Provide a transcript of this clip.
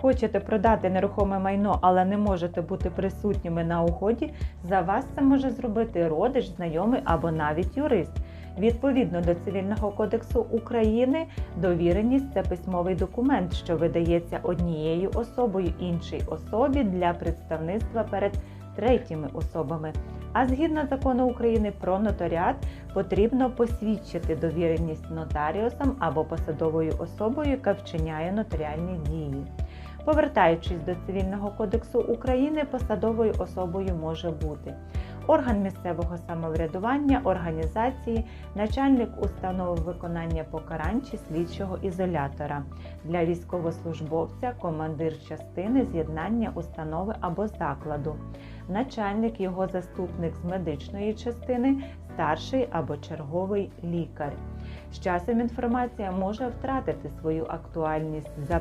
Хочете продати нерухоме майно, але не можете бути присутніми на угоді, за вас це може зробити родич, знайомий або навіть юрист. Відповідно до Цивільного кодексу України, довіреність це письмовий документ, що видається однією особою іншій особі для представництва перед третіми особами. А згідно закону України про нотаріат потрібно посвідчити довіреність нотаріусом або посадовою особою, яка вчиняє нотаріальні дії. Повертаючись до Цивільного кодексу України, посадовою особою може бути орган місцевого самоврядування, організації, начальник установи виконання покарань чи слідчого ізолятора. Для військовослужбовця, командир частини, з'єднання установи або закладу, начальник його заступник з медичної частини, старший або черговий лікар. З часом інформація може втратити свою актуальність. за